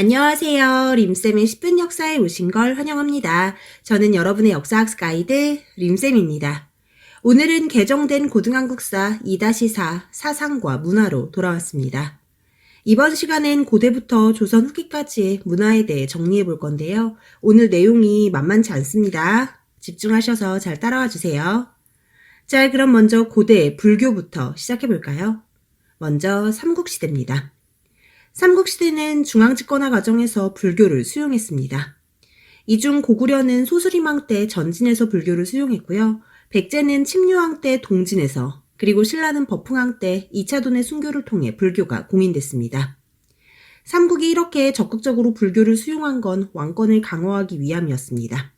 안녕하세요. 림쌤의 10분 역사에 오신 걸 환영합니다. 저는 여러분의 역사학습 가이드 림쌤입니다. 오늘은 개정된 고등한국사 2-4 사상과 문화로 돌아왔습니다. 이번 시간엔 고대부터 조선 후기까지의 문화에 대해 정리해 볼 건데요. 오늘 내용이 만만치 않습니다. 집중하셔서 잘 따라와 주세요. 자, 그럼 먼저 고대 불교부터 시작해 볼까요? 먼저 삼국시대입니다. 삼국시대는 중앙집권화 과정에서 불교를 수용했습니다. 이중 고구려는 소수리망 때 전진에서 불교를 수용했고요. 백제는 침류왕 때 동진에서 그리고 신라는 버풍왕 때 2차 돈의 순교를 통해 불교가 공인됐습니다. 삼국이 이렇게 적극적으로 불교를 수용한 건 왕권을 강화하기 위함이었습니다.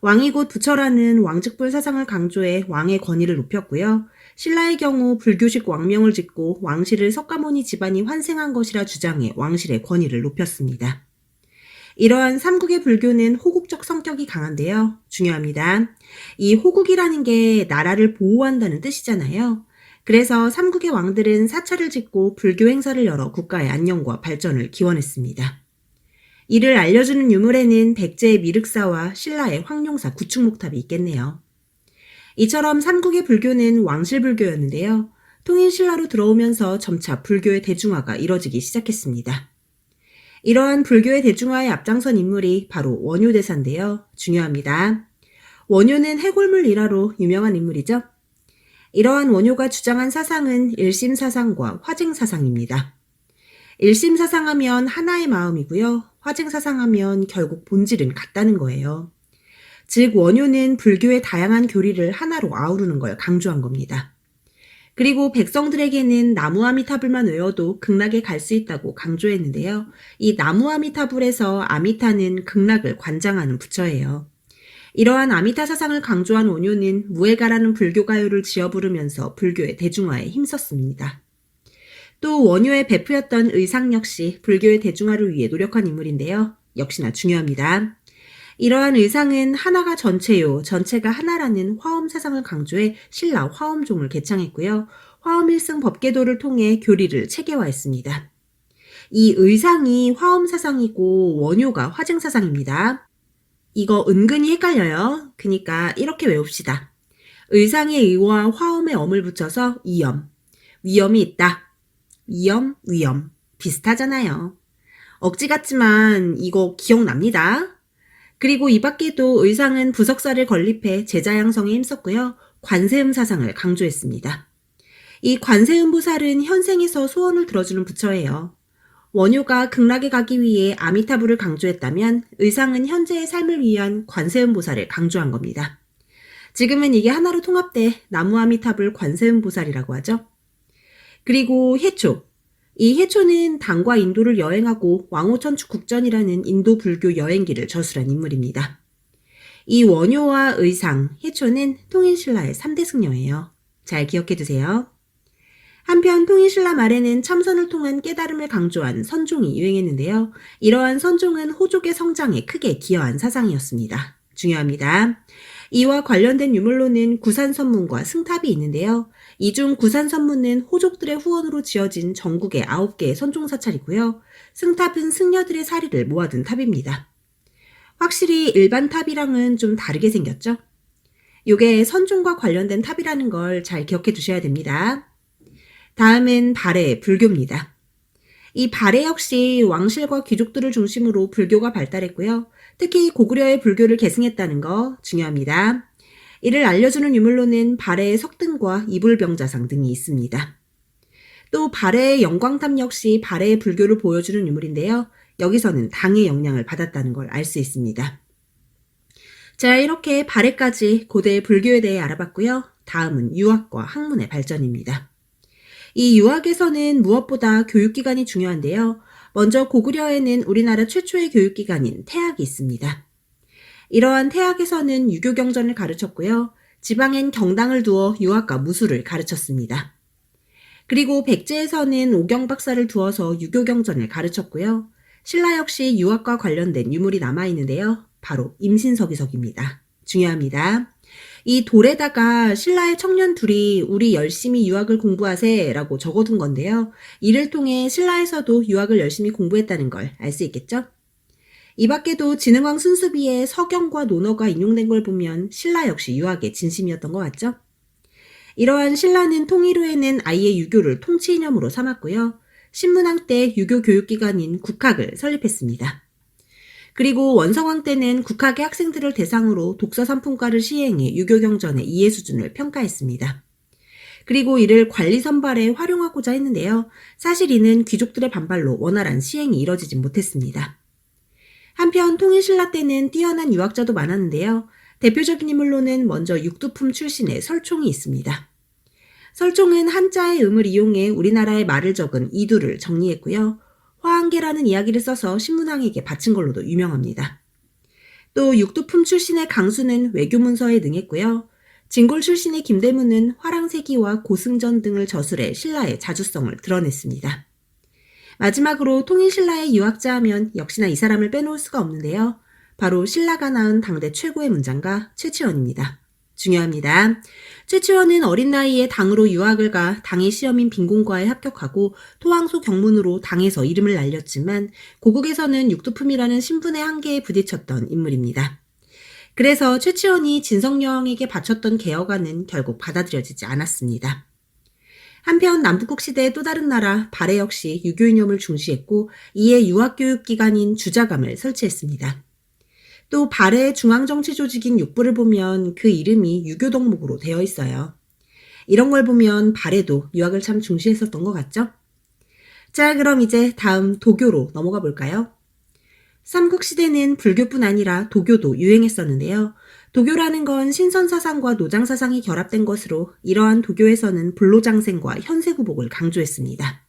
왕이 곧 부처라는 왕직불 사상을 강조해 왕의 권위를 높였고요. 신라의 경우 불교식 왕명을 짓고 왕실을 석가모니 집안이 환생한 것이라 주장해 왕실의 권위를 높였습니다. 이러한 삼국의 불교는 호국적 성격이 강한데요. 중요합니다. 이 호국이라는 게 나라를 보호한다는 뜻이잖아요. 그래서 삼국의 왕들은 사찰을 짓고 불교 행사를 열어 국가의 안녕과 발전을 기원했습니다. 이를 알려주는 유물에는 백제의 미륵사와 신라의 황룡사 구축목탑이 있겠네요. 이처럼 삼국의 불교는 왕실불교였는데요. 통일신라로 들어오면서 점차 불교의 대중화가 이뤄지기 시작했습니다. 이러한 불교의 대중화에 앞장선 인물이 바로 원효대사인데요. 중요합니다. 원효는 해골물 일화로 유명한 인물이죠. 이러한 원효가 주장한 사상은 일심 사상과 화쟁 사상입니다. 일심 사상하면 하나의 마음이고요. 화쟁 사상하면 결국 본질은 같다는 거예요. 즉 원효는 불교의 다양한 교리를 하나로 아우르는 걸 강조한 겁니다. 그리고 백성들에게는 나무아미타불만 외워도 극락에 갈 수 있다고 강조했는데요. 이 나무아미타불에서 아미타는 극락을 관장하는 부처예요. 이러한 아미타 사상을 강조한 원효는 무에가라는 불교 가요를 지어 부르면서 불교의 대중화에 힘썼습니다. 또 원효의 베프였던 의상 역시 불교의 대중화를 위해 노력한 인물인데요. 역시나 중요합니다. 이러한 의상은 하나가 전체요, 전체가 하나라는 화엄 사상을 강조해 신라 화엄종을 개창했고요. 화엄 일승 법계도를 통해 교리를 체계화했습니다. 이 의상이 화엄 사상이고 원효가 화증 사상입니다. 이거 은근히 헷갈려요. 그니까 이렇게 외웁시다. 의상의 의와 화엄의 엄을 붙여서 이염. 위험이 있다. 위험, 위험. 비슷하잖아요. 억지 같지만 이거 기억납니다. 그리고 이 밖에도 의상은 부석사를 건립해 제자 양성에 힘썼고요. 관세음 사상을 강조했습니다. 이 관세음 보살은 현생에서 소원을 들어주는 부처예요. 원효가 극락에 가기 위해 아미타불을 강조했다면 의상은 현재의 삶을 위한 관세음 보살을 강조한 겁니다. 지금은 이게 하나로 통합돼 나무 아미타불 관세음 보살이라고 하죠. 그리고 해초, 이 해초는 당과 인도를 여행하고 왕호천축 국전이라는 인도 불교 여행기를 저술한 인물입니다. 이 원효와 의상, 해초는 통일신라의 3대 승려예요. 잘 기억해 두세요. 한편 통일신라 말에는 참선을 통한 깨달음을 강조한 선종이 유행했는데요. 이러한 선종은 호족의 성장에 크게 기여한 사상이었습니다. 중요합니다. 이와 관련된 유물로는 구산선문과 승탑이 있는데요. 이 중 구산 선문은 호족들의 후원으로 지어진 전국의 9개의 선종 사찰이고요. 승탑은 승려들의 사리를 모아둔 탑입니다. 확실히 일반 탑이랑은 좀 다르게 생겼죠? 요게 선종과 관련된 탑이라는 걸 잘 기억해 두셔야 됩니다. 다음은 발해 불교입니다. 이 발해 역시 왕실과 귀족들을 중심으로 불교가 발달했고요. 특히 고구려의 불교를 계승했다는 거 중요합니다. 이를 알려주는 유물로는 발해의 석등과 이불병자상 등이 있습니다. 또 발해의 영광탑 역시 발해의 불교를 보여주는 유물인데요. 여기서는 당의 영향을 받았다는 걸 알 수 있습니다. 자, 이렇게 발해까지 고대의 불교에 대해 알아봤고요. 다음은 유학과 학문의 발전입니다. 이 유학에서는 무엇보다 교육기관이 중요한데요. 먼저 고구려에는 우리나라 최초의 교육기관인 태학이 있습니다. 이러한 태학에서는 유교 경전을 가르쳤고요. 지방엔 경당을 두어 유학과 무술을 가르쳤습니다. 그리고 백제에서는 오경 박사를 두어서 유교 경전을 가르쳤고요. 신라 역시 유학과 관련된 유물이 남아 있는데요. 바로 임신석이석입니다. 중요합니다. 이 돌에다가 신라의 청년 둘이 우리 열심히 유학을 공부하세 라고 적어둔 건데요. 이를 통해 신라에서도 유학을 열심히 공부했다는 걸 알 수 있겠죠? 이 밖에도 진흥왕 순수비의 서경과 논어가 인용된 걸 보면 신라 역시 유학에 진심이었던 것 같죠? 이러한 신라는 통일 후에는 아예 유교를 통치 이념으로 삼았고요. 신문왕 때 유교 교육기관인 국학을 설립했습니다. 그리고 원성왕 때는 국학의 학생들을 대상으로 독서 삼품과를 시행해 유교 경전의 이해 수준을 평가했습니다. 그리고 이를 관리 선발에 활용하고자 했는데요. 사실 이는 귀족들의 반발로 원활한 시행이 이뤄지진 못했습니다. 한편 통일신라 때는 뛰어난 유학자도 많았는데요. 대표적인 인물로는 먼저 육두품 출신의 설총이 있습니다. 설총은 한자의 음을 이용해 우리나라의 말을 적은 이두를 정리했고요. 화한계라는 이야기를 써서 신문왕에게 바친 걸로도 유명합니다. 또 육두품 출신의 강수는 외교문서에 능했고요. 진골 출신의 김대문은 화랑세기와 고승전 등을 저술해 신라의 자주성을 드러냈습니다. 마지막으로 통일신라의 유학자 하면 역시나 이 사람을 빼놓을 수가 없는데요. 바로 신라가 낳은 당대 최고의 문장가 최치원입니다. 중요합니다. 최치원은 어린 나이에 당으로 유학을 가 당의 시험인 빈공과에 합격하고 토항소 경문으로 당에서 이름을 날렸지만 고국에서는 육두품이라는 신분의 한계에 부딪혔던 인물입니다. 그래서 최치원이 진성여왕에게 바쳤던 개혁안은 결국 받아들여지지 않았습니다. 한편 남북국 시대의 또 다른 나라 발해 역시 유교 이념을 중시했고 이에 유학교육기관인 주자감을 설치했습니다. 또 발해의 중앙정치 조직인 육부를 보면 그 이름이 유교 덕목으로 되어 있어요. 이런 걸 보면 발해도 유학을 참 중시했었던 것 같죠? 자, 그럼 이제 다음 도교로 넘어가 볼까요? 삼국시대는 불교뿐 아니라 도교도 유행했었는데요. 도교라는 건 신선사상과 노장사상이 결합된 것으로 이러한 도교에서는 불로장생과 현세구복을 강조했습니다.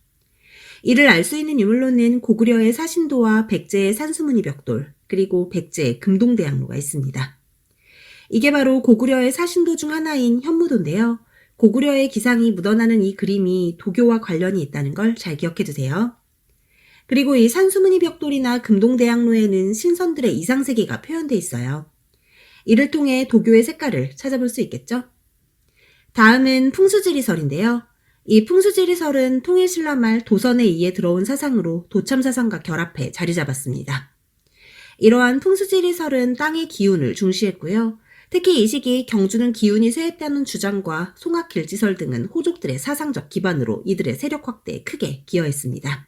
이를 알 수 있는 유물로는 고구려의 사신도와 백제의 산수무늬 벽돌, 그리고 백제의 금동대학로가 있습니다. 이게 바로 고구려의 사신도 중 하나인 현무도인데요. 고구려의 기상이 묻어나는 이 그림이 도교와 관련이 있다는 걸 잘 기억해 두세요. 그리고 이 산수무늬 벽돌이나 금동대학로에는 신선들의 이상세계가 표현되어 있어요. 이를 통해 도교의 색깔을 찾아볼 수 있겠죠? 다음은 풍수지리설인데요. 이 풍수지리설은 통일신라 말 도선에 의해 들어온 사상으로 도참사상과 결합해 자리 잡았습니다. 이러한 풍수지리설은 땅의 기운을 중시했고요. 특히 이 시기 경주는 기운이 쇠했다는 주장과 송악길지설 등은 호족들의 사상적 기반으로 이들의 세력 확대에 크게 기여했습니다.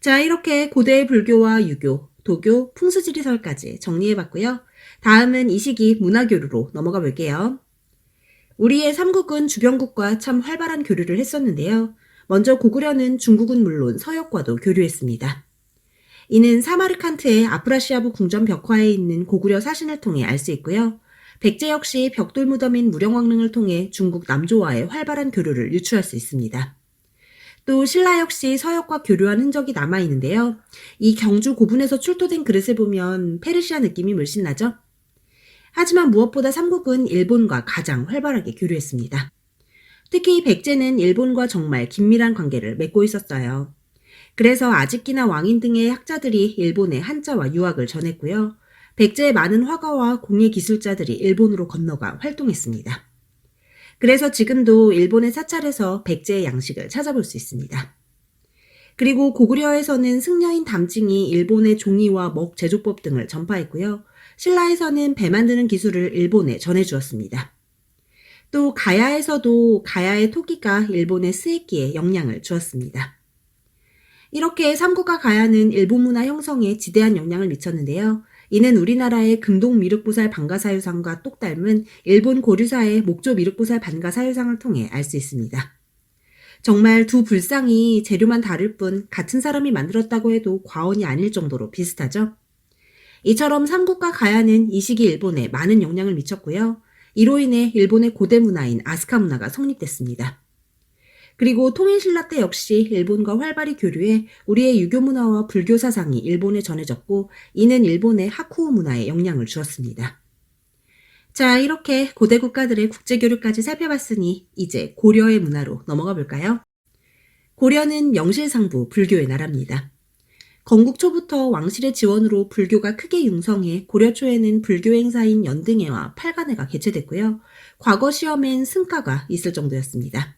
자, 이렇게 고대의 불교와 유교, 도교, 풍수지리설까지 정리해봤고요. 다음은 이 시기 문화교류로 넘어가 볼게요. 우리의 삼국은 주변국과 참 활발한 교류를 했었는데요. 먼저 고구려는 중국은 물론 서역과도 교류했습니다. 이는 사마르칸트의 아프라시아부 궁전 벽화에 있는 고구려 사신을 통해 알 수 있고요. 백제 역시 벽돌 무덤인 무령왕릉을 통해 중국 남조와의 활발한 교류를 유추할 수 있습니다. 또 신라 역시 서역과 교류한 흔적이 남아 있는데요. 이 경주 고분에서 출토된 그릇을 보면 페르시아 느낌이 물씬 나죠? 하지만 무엇보다 삼국은 일본과 가장 활발하게 교류했습니다. 특히 백제는 일본과 정말 긴밀한 관계를 맺고 있었어요. 그래서 아직기나 왕인 등의 학자들이 일본에 한자와 유학을 전했고요. 백제의 많은 화가와 공예 기술자들이 일본으로 건너가 활동했습니다. 그래서 지금도 일본의 사찰에서 백제의 양식을 찾아볼 수 있습니다. 그리고 고구려에서는 승려인 담징이 일본의 종이와 먹 제조법 등을 전파했고요. 신라에서는 배 만드는 기술을 일본에 전해주었습니다. 또 가야에서도 가야의 토기가 일본의 스에키에 영향을 주었습니다. 이렇게 삼국과 가야는 일본 문화 형성에 지대한 영향을 미쳤는데요. 이는 우리나라의 금동 미륵보살 반가사유상과 똑 닮은 일본 고류사의 목조 미륵보살 반가사유상을 통해 알 수 있습니다. 정말 두 불상이 재료만 다를 뿐 같은 사람이 만들었다고 해도 과언이 아닐 정도로 비슷하죠? 이처럼 삼국과 가야는 이 시기 일본에 많은 영향을 미쳤고요. 이로 인해 일본의 고대 문화인 아스카 문화가 성립됐습니다. 그리고 통일신라 때 역시 일본과 활발히 교류해 우리의 유교 문화와 불교 사상이 일본에 전해졌고 이는 일본의 하쿠오 문화에 영향을 주었습니다. 자, 이렇게 고대 국가들의 국제 교류까지 살펴봤으니 이제 고려의 문화로 넘어가 볼까요? 고려는 명실상부 불교의 나라입니다. 건국 초부터 왕실의 지원으로 불교가 크게 융성해 고려 초에는 불교 행사인 연등회와 팔간회가 개최됐고요. 과거 시험엔 승가가 있을 정도였습니다.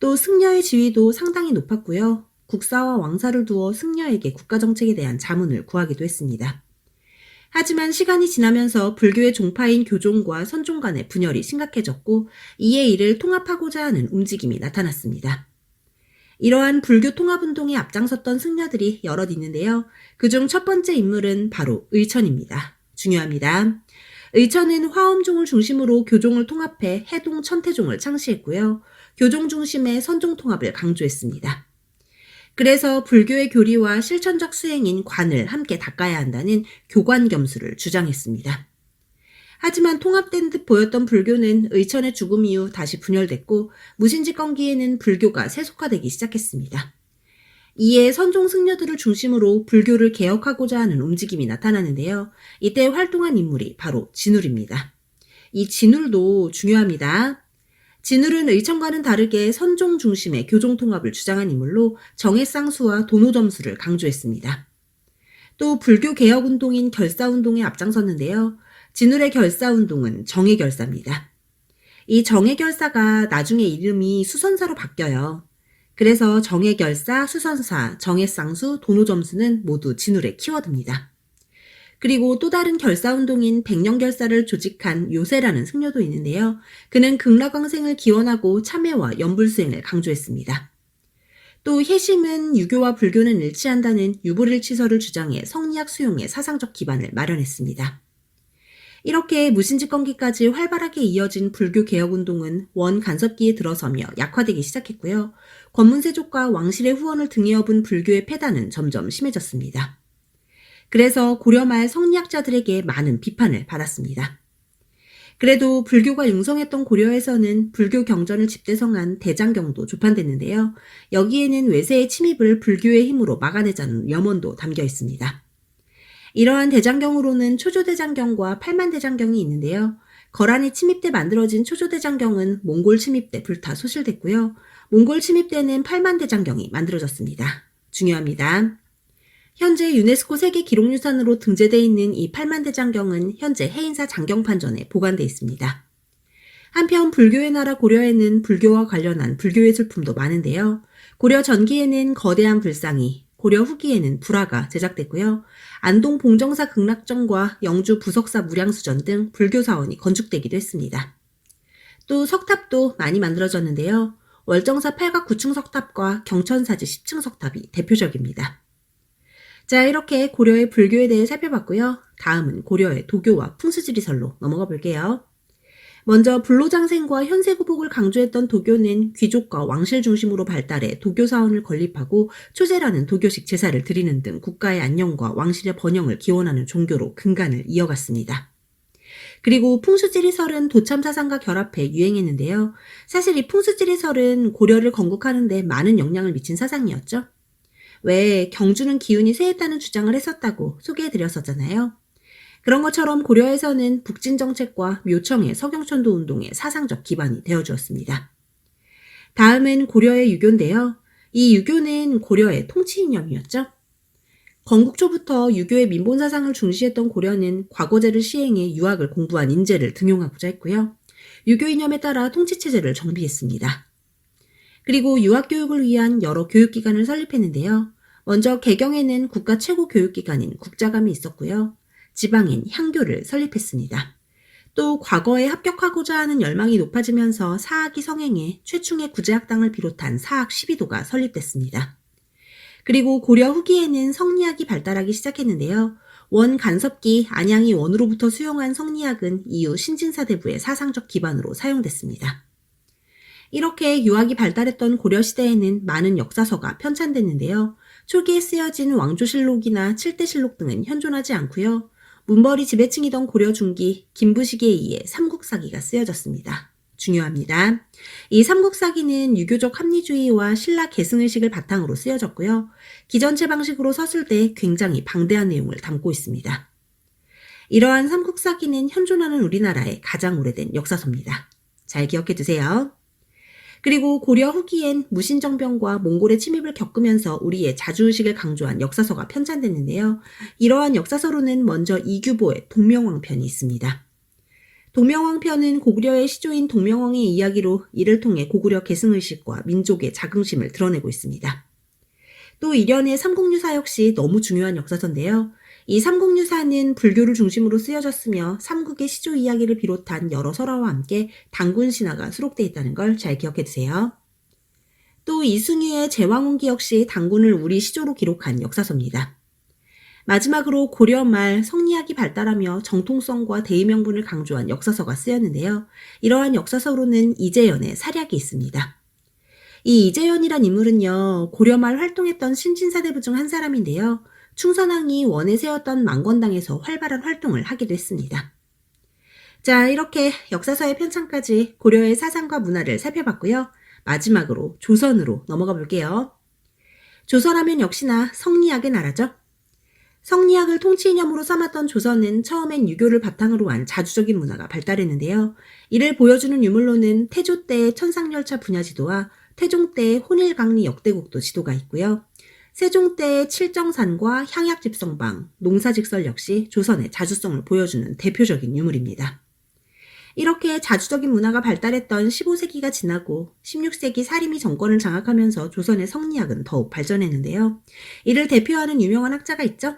또 승려의 지위도 상당히 높았고요. 국사와 왕사를 두어 승려에게 국가정책에 대한 자문을 구하기도 했습니다. 하지만 시간이 지나면서 불교의 종파인 교종과 선종 간의 분열이 심각해졌고 이에 이를 통합하고자 하는 움직임이 나타났습니다. 이러한 불교 통합운동에 앞장섰던 승려들이 여럿 있는데요. 그중 첫 번째 인물은 바로 의천입니다. 중요합니다. 의천은 화엄종을 중심으로 교종을 통합해 해동 천태종을 창시했고요. 교종 중심의 선종 통합을 강조했습니다. 그래서 불교의 교리와 실천적 수행인 관을 함께 닦아야 한다는 교관 겸수를 주장했습니다. 하지만 통합된 듯 보였던 불교는 의천의 죽음 이후 다시 분열됐고 무신지건기에는 불교가 세속화되기 시작했습니다. 이에 선종 승려들을 중심으로 불교를 개혁하고자 하는 움직임이 나타나는데요. 이때 활동한 인물이 바로 진울입니다. 이 진울도 중요합니다. 진울은 의천과는 다르게 선종 중심의 교종 통합을 주장한 인물로 정해쌍수와 도노 점수를 강조했습니다. 또 불교 개혁 운동인 결사 운동에 앞장섰는데요. 진울의 결사 운동은 정해 결사입니다. 이 정해 결사가 나중에 이름이 수선사로 바뀌어요. 그래서 정해 결사, 수선사, 정해쌍수, 도노 점수는 모두 진울의 키워드입니다. 그리고 또 다른 결사운동인 백령결사를 조직한 요새라는 승려도 있는데요. 그는 극락왕생을 기원하고 참회와 연불수행을 강조했습니다. 또 해심은 유교와 불교는 일치한다는 유불일치설을 주장해 성리학 수용의 사상적 기반을 마련했습니다. 이렇게 무신직건기까지 활발하게 이어진 불교 개혁운동은 원 간섭기에 들어서며 약화되기 시작했고요. 권문세족과 왕실의 후원을 등에 업은 불교의 폐단은 점점 심해졌습니다. 그래서 고려 말 성리학자들에게 많은 비판을 받았습니다. 그래도 불교가 융성했던 고려에서는 불교 경전을 집대성한 대장경도 조판됐는데요. 여기에는 외세의 침입을 불교의 힘으로 막아내자는 염원도 담겨 있습니다. 이러한 대장경으로는 초조대장경과 팔만대장경이 있는데요. 거란이 침입 때 만들어진 초조대장경은 몽골 침입 때 불타 소실됐고요. 몽골 침입 때는 팔만대장경이 만들어졌습니다. 중요합니다. 현재 유네스코 세계 기록유산으로 등재되어 있는 이 팔만대장경은 현재 해인사 장경판전에 보관되어 있습니다. 한편 불교의 나라 고려에는 불교와 관련한 불교예술품도 많은데요. 고려 전기에는 거대한 불상이, 고려 후기에는 불화가 제작됐고요. 안동 봉정사 극락전과 영주 부석사 무량수전 등 불교 사원이 건축되기도 했습니다. 또 석탑도 많이 만들어졌는데요. 월정사 팔각 9층 석탑과 경천사지 10층 석탑이 대표적입니다. 자, 이렇게 고려의 불교에 대해 살펴봤고요. 다음은 고려의 도교와 풍수지리설로 넘어가 볼게요. 먼저 불로장생과 현세구복을 강조했던 도교는 귀족과 왕실 중심으로 발달해 도교 사원을 건립하고 초제라는 도교식 제사를 드리는 등 국가의 안녕과 왕실의 번영을 기원하는 종교로 근간을 이어갔습니다. 그리고 풍수지리설은 도참사상과 결합해 유행했는데요. 사실 이 풍수지리설은 고려를 건국하는데 많은 영향을 미친 사상이었죠. 왜 경주는 기운이 세했다는 주장을 했었다고 소개해드렸었잖아요. 그런 것처럼 고려에서는 북진 정책과 묘청의 서경천도 운동의 사상적 기반이 되어주었습니다. 다음은 고려의 유교인데요. 이 유교는 고려의 통치 이념이었죠. 건국 초부터 유교의 민본 사상을 중시했던 고려는 과거제를 시행해 유학을 공부한 인재를 등용하고자 했고요. 유교 이념에 따라 통치 체제를 정비했습니다. 그리고 유학 교육을 위한 여러 교육기관을 설립했는데요. 먼저 개경에는 국가 최고 교육기관인 국자감이 있었고요. 지방인 향교를 설립했습니다. 또 과거에 합격하고자 하는 열망이 높아지면서 사학이 성행해 최충의 구제학당을 비롯한 사학 12도가 설립됐습니다. 그리고 고려 후기에는 성리학이 발달하기 시작했는데요. 원 간섭기 안양이 원으로부터 수용한 성리학은 이후 신진사대부의 사상적 기반으로 사용됐습니다. 이렇게 유학이 발달했던 고려시대에는 많은 역사서가 편찬됐는데요. 초기에 쓰여진 왕조실록이나 칠대실록 등은 현존하지 않고요. 문벌이 지배층이던 고려 중기 김부식에 의해 삼국사기가 쓰여졌습니다. 중요합니다. 이 삼국사기는 유교적 합리주의와 신라 계승의식을 바탕으로 쓰여졌고요. 기전체 방식으로 썼을 때 굉장히 방대한 내용을 담고 있습니다. 이러한 삼국사기는 현존하는 우리나라의 가장 오래된 역사서입니다. 잘 기억해 두세요. 그리고 고려 후기엔 무신정병과 몽골의 침입을 겪으면서 우리의 자주의식을 강조한 역사서가 편찬됐는데요. 이러한 역사서로는 먼저 이규보의 동명왕편이 있습니다. 동명왕편은 고구려의 시조인 동명왕의 이야기로 이를 통해 고구려 계승의식과 민족의 자긍심을 드러내고 있습니다. 또 이련의 삼국유사 역시 너무 중요한 역사서인데요. 이 삼국유사는 불교를 중심으로 쓰여졌으며 삼국의 시조 이야기를 비롯한 여러 설화와 함께 당군 신화가 수록되어 있다는 걸 잘 기억해 두세요. 또 이승유의 제왕운기 역시 당군을 우리 시조로 기록한 역사서입니다. 마지막으로 고려 말 성리학이 발달하며 정통성과 대의명분을 강조한 역사서가 쓰였는데요. 이러한 역사서로는 이재연의 사략이 있습니다. 이 이재연이란 인물은요, 고려 말 활동했던 신진사대부 중 한 사람인데요. 충선왕이 원에 세웠던 망건당에서 활발한 활동을 하기도 했습니다. 자, 이렇게 역사서의 편찬까지 고려의 사상과 문화를 살펴봤고요. 마지막으로 조선으로 넘어가 볼게요. 조선하면 역시나 성리학의 나라죠. 성리학을 통치 이념으로 삼았던 조선은 처음엔 유교를 바탕으로 한 자주적인 문화가 발달했는데요. 이를 보여주는 유물로는 태조 때의 천상열차 분야 지도와 태종 때의 혼일강리 역대국도 지도가 있고요. 세종 때의 칠정산과 향약집성방, 농사직설 역시 조선의 자주성을 보여주는 대표적인 유물입니다. 이렇게 자주적인 문화가 발달했던 15세기가 지나고 16세기 사림이 정권을 장악하면서 조선의 성리학은 더욱 발전했는데요. 이를 대표하는 유명한 학자가 있죠?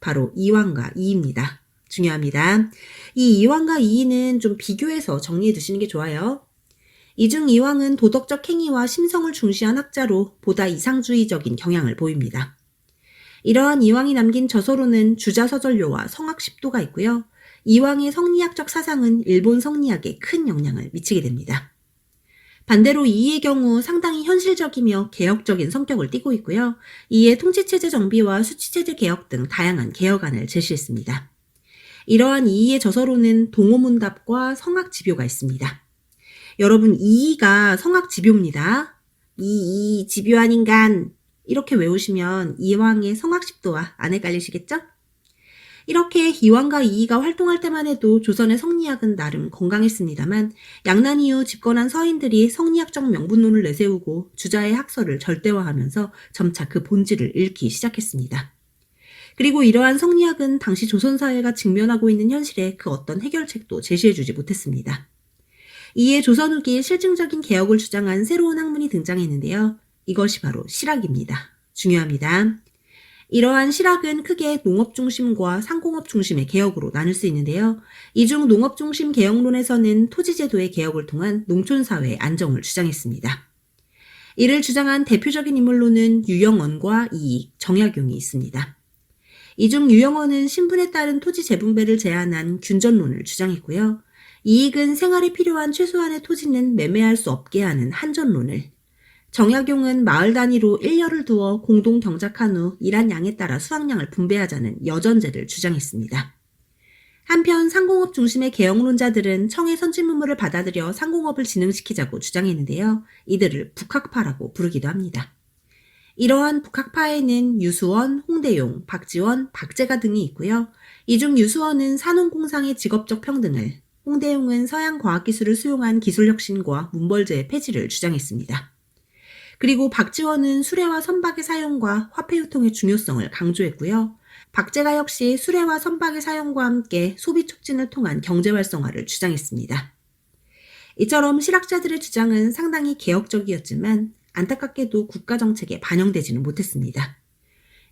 바로 이왕과 이입니다. 중요합니다. 이 이왕과 이이는 좀 비교해서 정리해 두시는 게 좋아요. 이중 이왕은 도덕적 행위와 심성을 중시한 학자로 보다 이상주의적인 경향을 보입니다. 이러한 이왕이 남긴 저서로는 주자서절료와 성학십도가 있고요. 이왕의 성리학적 사상은 일본 성리학에 큰 영향을 미치게 됩니다. 반대로 이의 경우 상당히 현실적이며 개혁적인 성격을 띠고 있고요. 이에 통치체제 정비와 수치체제 개혁 등 다양한 개혁안을 제시했습니다. 이러한 이의 저서로는 동호문답과 성학지묘가 있습니다. 여러분 이의가 성학지묘입니다. 이이 지묘한 인간 이렇게 외우시면 이왕의 성학십도와 안 헷갈리시겠죠? 이렇게 이왕과 이이가 활동할 때만 해도 조선의 성리학은 나름 건강했습니다만 양난 이후 집권한 서인들이 성리학적 명분론을 내세우고 주자의 학설을 절대화하면서 점차 그 본질을 잃기 시작했습니다. 그리고 이러한 성리학은 당시 조선 사회가 직면하고 있는 현실에 그 어떤 해결책도 제시해주지 못했습니다. 이에 조선 후기에 실증적인 개혁을 주장한 새로운 학문이 등장했는데요. 이것이 바로 실학입니다. 중요합니다. 이러한 실학은 크게 농업 중심과 상공업 중심의 개혁으로 나눌 수 있는데요. 이 중 농업 중심 개혁론에서는 토지제도의 개혁을 통한 농촌사회의 안정을 주장했습니다. 이를 주장한 대표적인 인물로는 유영원과 이익, 정약용이 있습니다. 이 중 유영원은 신분에 따른 토지 재분배를 제한한 균전론을 주장했고요. 이익은 생활에 필요한 최소한의 토지는 매매할 수 없게 하는 한전론을, 정약용은 마을 단위로 일렬을 두어 공동 경작한 후 일한 양에 따라 수확량을 분배하자는 여전제를 주장했습니다. 한편 상공업 중심의 개혁론자들은 청의 선진문물을 받아들여 상공업을 진흥시키자고 주장했는데요. 이들을 북학파라고 부르기도 합니다. 이러한 북학파에는 유수원, 홍대용, 박지원, 박재가 등이 있고요. 이 중 유수원은 산업공상의 직업적 평등을, 홍대용은 서양 과학기술을 수용한 기술혁신과 문벌제의 폐지를 주장했습니다. 그리고 박지원은 수레와 선박의 사용과 화폐 유통의 중요성을 강조했고요. 박재가 역시 수레와 선박의 사용과 함께 소비 촉진을 통한 경제 활성화를 주장했습니다. 이처럼 실학자들의 주장은 상당히 개혁적이었지만 안타깝게도 국가 정책에 반영되지는 못했습니다.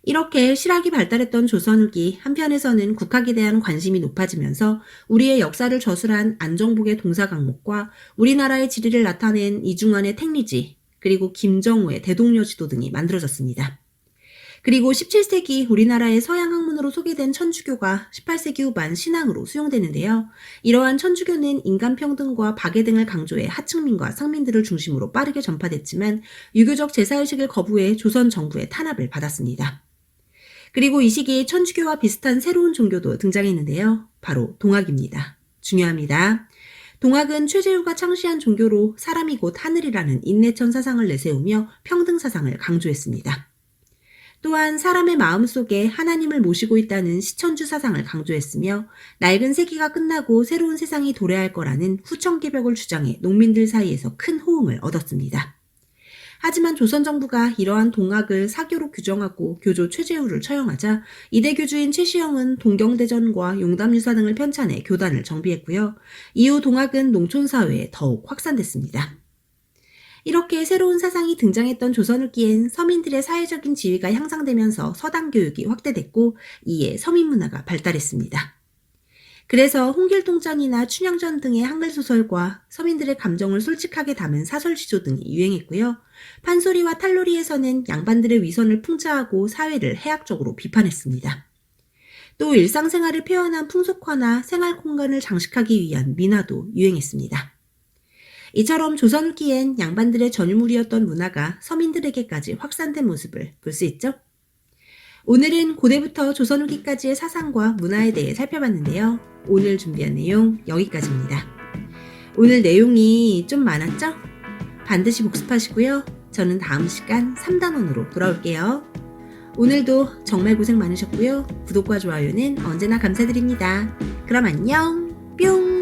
이렇게 실학이 발달했던 조선 후기 한편에서는 국학에 대한 관심이 높아지면서 우리의 역사를 저술한 안정복의 동사 강목과 우리나라의 지리를 나타낸 이중환의 택리지 그리고 김정우의 대동여 지도 등이 만들어졌습니다. 그리고 17세기 우리나라의 서양 학문으로 소개된 천주교가 18세기 후반 신앙으로 수용되는데요. 이러한 천주교는 인간평등과 박애 등을 강조해 하층민과 상민들을 중심으로 빠르게 전파됐지만 유교적 제사의식을 거부해 조선 정부의 탄압을 받았습니다. 그리고 이 시기에 천주교와 비슷한 새로운 종교도 등장했는데요. 바로 동학입니다. 중요합니다. 동학은 최재우가 창시한 종교로 사람이 곧 하늘이라는 인내천 사상을 내세우며 평등 사상을 강조했습니다. 또한 사람의 마음 속에 하나님을 모시고 있다는 시천주 사상을 강조했으며 낡은 세기가 끝나고 새로운 세상이 도래할 거라는 후천 개벽을 주장해 농민들 사이에서 큰 호응을 얻었습니다. 하지만 조선 정부가 이러한 동학을 사교로 규정하고 교조 최재우를 처형하자 이대 교주인 최시영은 동경대전과 용담유사 등을 편찬해 교단을 정비했고요. 이후 동학은 농촌 사회에 더욱 확산됐습니다. 이렇게 새로운 사상이 등장했던 조선 후기엔 서민들의 사회적인 지위가 향상되면서 서당 교육이 확대됐고 이에 서민 문화가 발달했습니다. 그래서 홍길동전이나 춘향전 등의 한글 소설과 서민들의 감정을 솔직하게 담은 사설 시조 등이 유행했고요. 판소리와 탈놀이에서는 양반들의 위선을 풍자하고 사회를 해학적으로 비판했습니다. 또 일상생활을 표현한 풍속화나 생활 공간을 장식하기 위한 민화도 유행했습니다. 이처럼 조선 후기엔 양반들의 전유물이었던 문화가 서민들에게까지 확산된 모습을 볼 수 있죠. 오늘은 고대부터 조선 후기까지의 사상과 문화에 대해 살펴봤는데요. 오늘 준비한 내용 여기까지입니다. 오늘 내용이 좀 많았죠? 반드시 복습하시고요. 저는 다음 시간 3단원으로 돌아올게요. 오늘도 정말 고생 많으셨고요. 구독과 좋아요는 언제나 감사드립니다. 그럼 안녕! 뿅!